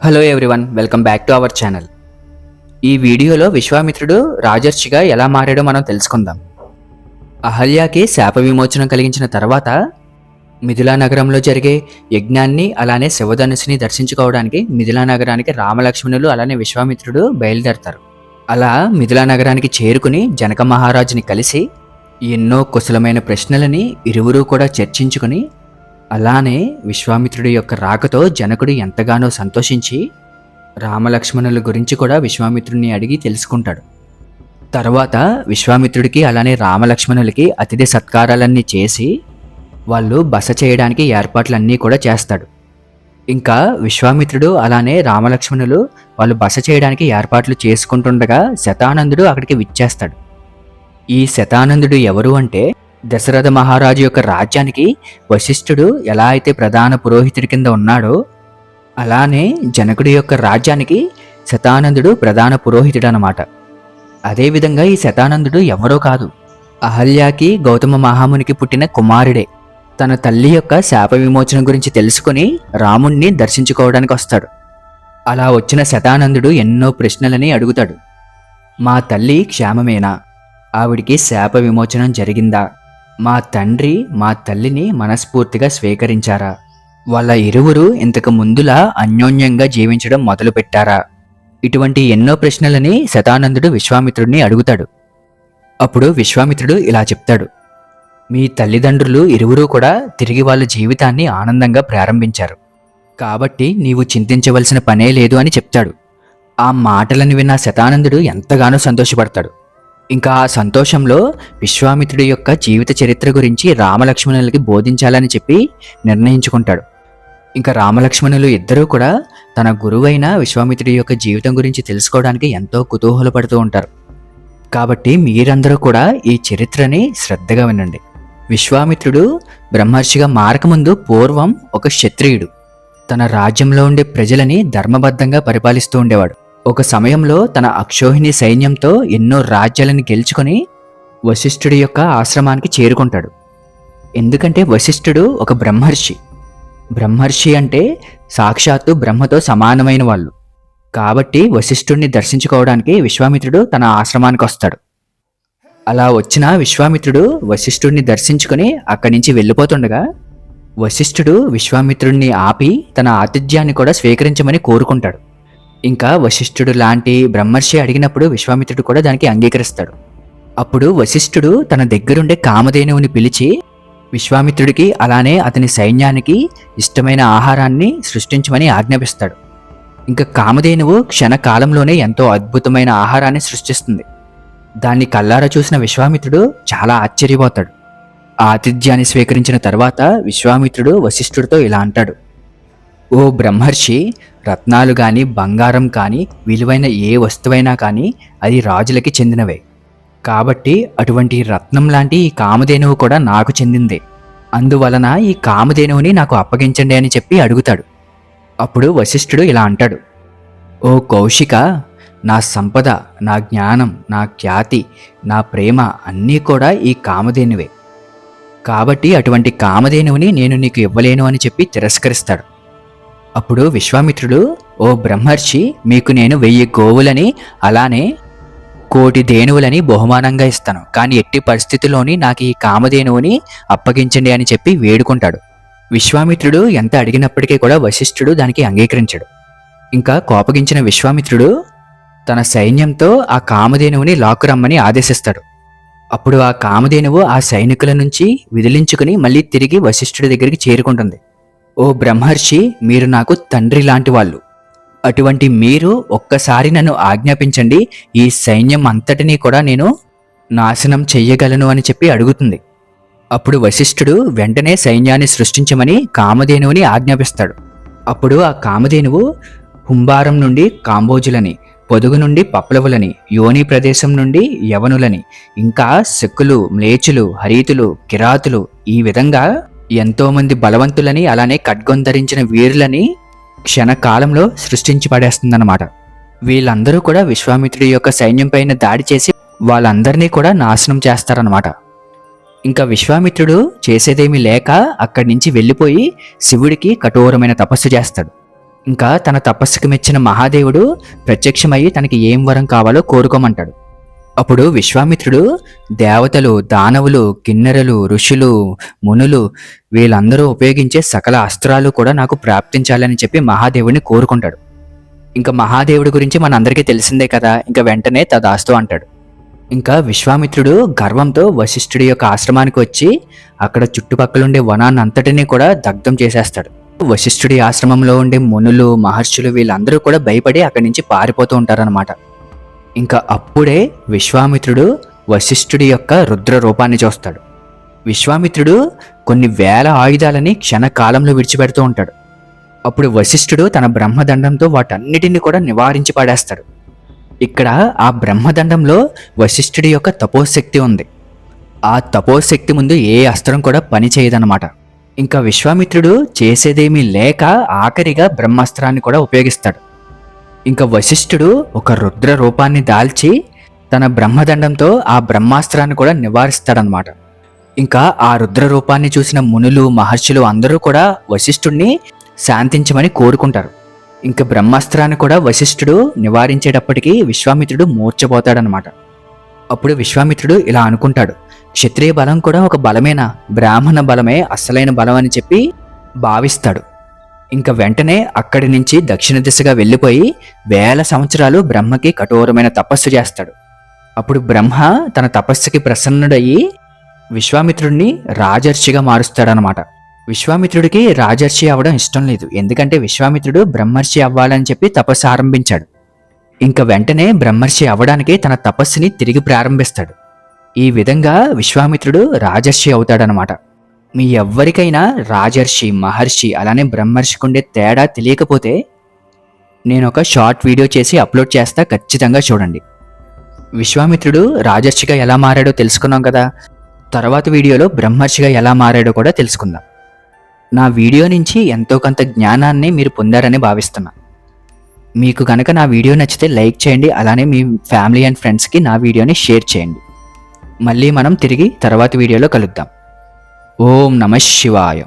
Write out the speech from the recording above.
Hello everyone welcome back to our channel ఈ వీడియోలో విశ్వామిత్రుడు రాజర్షిగా ఎలా మారాడో మనం తెలుసుకుందాం. అహల్యాకి శాప విమోచనం కలిగించిన తర్వాత మిథిలా నగరంలో జరిగే యజ్ఞాన్ని అలానే శివధనుసుని దర్శించుకోవడానికి మిథిలా నగరానికి రామలక్ష్మణులు అలానే విశ్వామిత్రుడు బయలుదేరతారు. అలా మిథిలా నగరానికి చేరుకుని జనక మహారాజుని కలిసి ఎన్నో కుశలమైన ప్రశ్నలని ఇరువురు కూడా చర్చించుకుని అలానే విశ్వామిత్రుడి యొక్క రాకతో జనకుడు ఎంతగానో సంతోషించి రామలక్ష్మణుల గురించి కూడా విశ్వామిత్రుడిని అడిగి తెలుసుకుంటాడు. తర్వాత విశ్వామిత్రుడికి అలానే రామలక్ష్మణులకి అతిథి సత్కారాలన్నీ చేసి వాళ్ళు బస చేయడానికి ఏర్పాట్లన్నీ కూడా చేస్తాడు. ఇంకా విశ్వామిత్రుడు అలానే రామలక్ష్మణులు వాళ్ళు బస చేయడానికి ఏర్పాట్లు చేసుకుంటుండగా శతానందుడు అక్కడికి విచ్చేస్తాడు. ఈ శతానందుడు ఎవరు అంటే దశరథ మహారాజు యొక్క రాజ్యానికి వశిష్ఠుడు ఎలా అయితే ప్రధాన పురోహితుడి కింద ఉన్నాడో అలానే జనకుడి యొక్క రాజ్యానికి శతానందుడు ప్రధాన పురోహితుడు అన్నమాట అదేవిధంగా ఈ శతానందుడు ఎవరో కాదు. అహల్యాకి గౌతమ మహామునికి పుట్టిన కుమారుడే. తన తల్లి యొక్క శాప విమోచన గురించి తెలుసుకుని రాముణ్ణి దర్శించుకోవడానికి వస్తాడు. అలా వచ్చిన శతానందుడు ఎన్నో ప్రశ్నలని అడుగుతాడు. మా తల్లి క్షేమమేనా? ఆవిడికి శాప విమోచనం జరిగిందా? మా తండ్రి మా తల్లిని మనస్ఫూర్తిగా స్వీకరించారా? వాళ్ళ ఇరువురు ఇంతకు ముందులా అన్యోన్యంగా జీవించడం మొదలుపెట్టారా? ఇటువంటి ఎన్నో ప్రశ్నలని శతానందుడు విశ్వామిత్రుడిని అడుగుతాడు. అప్పుడు విశ్వామిత్రుడు ఇలా చెప్తాడు. మీ తల్లిదండ్రులు ఇరువురూ కూడా తిరిగి వాళ్ళ జీవితాన్ని ఆనందంగా ప్రారంభించారు. కాబట్టి నీవు చింతించవలసిన పనే లేదు అని చెప్తాడు. ఆ మాటలను విన్న శతానందుడు ఎంతగానో సంతోషపడతాడు. ఇంకా ఆ సంతోషంలో విశ్వామిత్రుడి యొక్క జీవిత చరిత్ర గురించి రామలక్ష్మణులకి బోధించాలని చెప్పి నిర్ణయించుకుంటాడు. ఇంకా రామలక్ష్మణులు ఇద్దరూ కూడా తన గురువైన విశ్వామిత్రుడి యొక్క జీవితం గురించి తెలుసుకోవడానికి ఎంతో కుతూహలపడుతూ ఉంటారు. కాబట్టి మీరందరూ కూడా ఈ చరిత్రని శ్రద్ధగా వినండి. విశ్వామిత్రుడు బ్రహ్మర్షిగా మారకముందు పూర్వం ఒక క్షత్రియుడు. తన రాజ్యంలో ఉండే ప్రజలని ధర్మబద్ధంగా పరిపాలిస్తూ ఉండేవాడు. ఒక సమయంలో తన అక్షోహిణి సైన్యంతో ఎన్నో రాజ్యాలను గెలుచుకొని వశిష్ఠుడి యొక్క ఆశ్రమానికి చేరుకుంటాడు. ఎందుకంటే వశిష్ఠుడు ఒక బ్రహ్మర్షి. బ్రహ్మర్షి అంటే సాక్షాత్తు బ్రహ్మతో సమానమైన వాళ్ళు. కాబట్టి వశిష్ఠుడిని దర్శించుకోవడానికి విశ్వామిత్రుడు తన ఆశ్రమానికి వస్తాడు. అలా వచ్చిన విశ్వామిత్రుడు వశిష్ఠుడిని దర్శించుకుని అక్కడి నుంచి వెళ్ళిపోతుండగా వశిష్ఠుడు విశ్వామిత్రుడిని ఆపి తన ఆతిథ్యాన్ని కూడా స్వీకరించమని కోరుకుంటాడు. ఇంకా వశిష్ఠుడు లాంటి బ్రహ్మర్షి అడిగినప్పుడు విశ్వామిత్రుడు కూడా దానికి అంగీకరిస్తాడు. అప్పుడు వశిష్ఠుడు తన దగ్గరుండే కామధేనువుని పిలిచి విశ్వామిత్రుడికి అలానే అతని సైన్యానికి ఇష్టమైన ఆహారాన్ని సృష్టించమని ఆజ్ఞాపిస్తాడు. ఇంకా కామధేనువు క్షణకాలంలోనే ఎంతో అద్భుతమైన ఆహారాన్ని సృష్టిస్తుంది. దాన్ని కల్లారా చూసిన విశ్వామిత్రుడు చాలా ఆశ్చర్యపోతాడు. ఆ ఆతిథ్యాన్ని స్వీకరించిన తర్వాత విశ్వామిత్రుడు వశిష్ఠుడితో ఇలా అంటాడు. ఓ బ్రహ్మర్షి రత్నాలు కానీ బంగారం కానీ విలువైన ఏ వస్తువైనా కానీ అది రాజులకి చెందినవే. కాబట్టి అటువంటి రత్నం లాంటి ఈ కామధేనువు కూడా నాకు చెందిందే. అందువలన ఈ కామధేనువుని నాకు అప్పగించండి అని చెప్పి అడుగుతాడు. అప్పుడు వశిష్ఠుడు ఇలా అంటాడు. ఓ కౌశిక నా సంపద నా జ్ఞానం నా ఖ్యాతి నా ప్రేమ అన్నీ కూడా ఈ కామధేనువే. కాబట్టి అటువంటి కామధేనువుని నేను నీకు ఇవ్వలేను అని చెప్పి తిరస్కరిస్తాడు. అప్పుడు విశ్వామిత్రుడు ఓ బ్రహ్మర్షి మీకు నేను వెయ్యి గోవులని అలానే కోటి దేనువులని బహుమానంగా ఇస్తాను. కానీ ఎట్టి పరిస్థితుల్లోని నాకు ఈ కామధేనువుని అప్పగించండి అని చెప్పి వేడుకుంటాడు. విశ్వామిత్రుడు ఎంత అడిగినప్పటికీ కూడా వశిష్ఠుడు దానికి అంగీకరించాడు. ఇంకా కోపగించిన విశ్వామిత్రుడు తన సైన్యంతో ఆ కామధేనువుని లాక్కురమ్మని ఆదేశిస్తాడు. అప్పుడు ఆ కామధేనువు ఆ సైనికుల నుంచి విదిలించుకుని మళ్ళీ తిరిగి వశిష్ఠుడి దగ్గరికి చేరుకుంటుంది. ఓ బ్రహ్మర్షి మీరు నాకు తండ్రి లాంటి వాళ్ళు. అటువంటి మీరు ఒక్కసారి నన్ను ఆజ్ఞాపించండి ఈ సైన్యం అంతటినీ కూడా నేను నాశనం చెయ్యగలను అని చెప్పి అడుగుతుంది. అప్పుడు వశిష్ఠుడు వెంటనే సైన్యాన్ని సృష్టించమని కామధేనువుని ఆజ్ఞాపిస్తాడు. అప్పుడు ఆ కామధేనువు హుంబారం నుండి కాంబోజులని పొదుగు నుండి పప్లవులని యోని ప్రదేశం నుండి యవనులని ఇంకా శక్కులు మ్లేచులు హరీతులు కిరాతులు ఈ విధంగా ఎంతోమంది బలవంతులని అలానే ఖడ్గం ధరించిన వీరులని క్షణకాలంలో సృష్టించి పడేస్తుందన్నమాట వీళ్ళందరూ కూడా విశ్వామిత్రుడి యొక్క సైన్యం పైన దాడి చేసి వాళ్ళందరినీ కూడా నాశనం చేస్తారనమాట ఇంకా విశ్వామిత్రుడు చేసేదేమీ లేక అక్కడి నుంచి వెళ్ళిపోయి శివుడికి కఠోరమైన తపస్సు చేస్తాడు. ఇంకా తన తపస్సుకు మెచ్చిన మహాదేవుడు ప్రత్యక్షమయ్యి తనకి ఏం వరం కావాలో కోరుకోమంటాడు. అప్పుడు విశ్వామిత్రుడు దేవతలు దానవులు కిన్నెరలు ఋషులు మునులు వీళ్ళందరూ ఉపయోగించే సకల అస్త్రాలు కూడా నాకు ప్రాప్తించాలని చెప్పి మహాదేవుడిని కోరుకుంటాడు. ఇంకా మహాదేవుడి గురించి మనందరికీ తెలిసిందే కదా ఇంకా వెంటనే తదాస్తు అంటాడు. ఇంకా విశ్వామిత్రుడు గర్వంతో వశిష్ఠుడి యొక్క ఆశ్రమానికి వచ్చి అక్కడ చుట్టుపక్కల వనాన్ని అంతటినీ కూడా దగ్ధం చేసేస్తాడు. వశిష్ఠుడి ఆశ్రమంలో ఉండే మునులు మహర్షులు వీళ్ళందరూ కూడా భయపడి అక్కడి నుంచి పారిపోతూ ఉంటారనమాట ఇంకా అప్పుడే విశ్వామిత్రుడు వశిష్ఠుడి యొక్క రుద్ర రూపాన్ని చూస్తాడు. విశ్వామిత్రుడు కొన్ని వేల ఆయుధాలని క్షణకాలంలో విడిచిపెడుతూ ఉంటాడు. అప్పుడు వశిష్ఠుడు తన బ్రహ్మదండంతో వాటన్నిటిని కూడా నివారించి పాడేస్తాడు. ఇక్కడ ఆ బ్రహ్మదండంలో వశిష్ఠుడి యొక్క తపోశక్తి ఉంది. ఆ తపోశక్తి ముందు ఏ అస్త్రం కూడా పనిచేయదన్నమాట ఇంకా విశ్వామిత్రుడు చేసేదేమీ లేక ఆఖరిగా బ్రహ్మాస్త్రాన్ని కూడా ఉపయోగిస్తాడు. ఇంకా వశిష్ఠుడు ఒక రుద్ర రూపాన్ని దాల్చి తన బ్రహ్మదండంతో ఆ బ్రహ్మాస్త్రాన్ని కూడా నివారిస్తాడనమాట ఇంకా ఆ రుద్ర రూపాన్ని చూసిన మునులు మహర్షులు అందరూ కూడా వశిష్ఠుణ్ణి శాంతించమని కోరుకుంటారు. ఇంకా బ్రహ్మాస్త్రాన్ని కూడా వశిష్ఠుడు నివారించేటప్పటికీ విశ్వామిత్రుడు మూర్చపోతాడనమాట అప్పుడు విశ్వామిత్రుడు ఇలా అనుకుంటాడు క్షత్రియ బలం కూడా ఒక బలమేనా? బ్రాహ్మణ బలమే అసలైన బలం అని చెప్పి భావిస్తాడు. ఇంకా వెంటనే అక్కడి నుంచి దక్షిణ దిశగా వెళ్ళిపోయి వేల సంవత్సరాలు బ్రహ్మకి కఠోరమైన తపస్సు చేస్తాడు. అప్పుడు బ్రహ్మ తన తపస్సుకి ప్రసన్నుడయ్యి విశ్వామిత్రుడిని రాజర్షిగా మారుస్తాడనమాట విశ్వామిత్రుడికి రాజర్షి అవ్వడం ఇష్టం లేదు. ఎందుకంటే విశ్వామిత్రుడు బ్రహ్మర్షి అవ్వాలని చెప్పి తపస్సు ఆరంభించాడు. ఇంకా వెంటనే బ్రహ్మర్షి అవ్వడానికి తన తపస్సుని తిరిగి ప్రారంభిస్తాడు. ఈ విధంగా విశ్వామిత్రుడు రాజర్షి అవుతాడనమాట మీ ఎవ్వరికైనా రాజర్షి మహర్షి అలానే బ్రహ్మర్షికి ఉండే తేడా తెలియకపోతే నేను ఒక షార్ట్ వీడియో చేసి అప్లోడ్ చేస్తా ఖచ్చితంగా చూడండి. విశ్వామిత్రుడు రాజర్షిగా ఎలా మారాడో తెలుసుకున్నాం కదా? తర్వాత వీడియోలో బ్రహ్మర్షిగా ఎలా మారాడో కూడా తెలుసుకుందాం. నా వీడియో నుంచి ఎంతో కొంత జ్ఞానాన్ని మీరు పొందారని భావిస్తున్నా. మీకు కనుక నా వీడియో నచ్చితే లైక్ చేయండి అలానే మీ ఫ్యామిలీ అండ్ ఫ్రెండ్స్కి నా వీడియోని షేర్ చేయండి. మళ్ళీ మనం తిరిగి తర్వాత వీడియోలో కలుద్దాం. ఓం నమ శివాయ.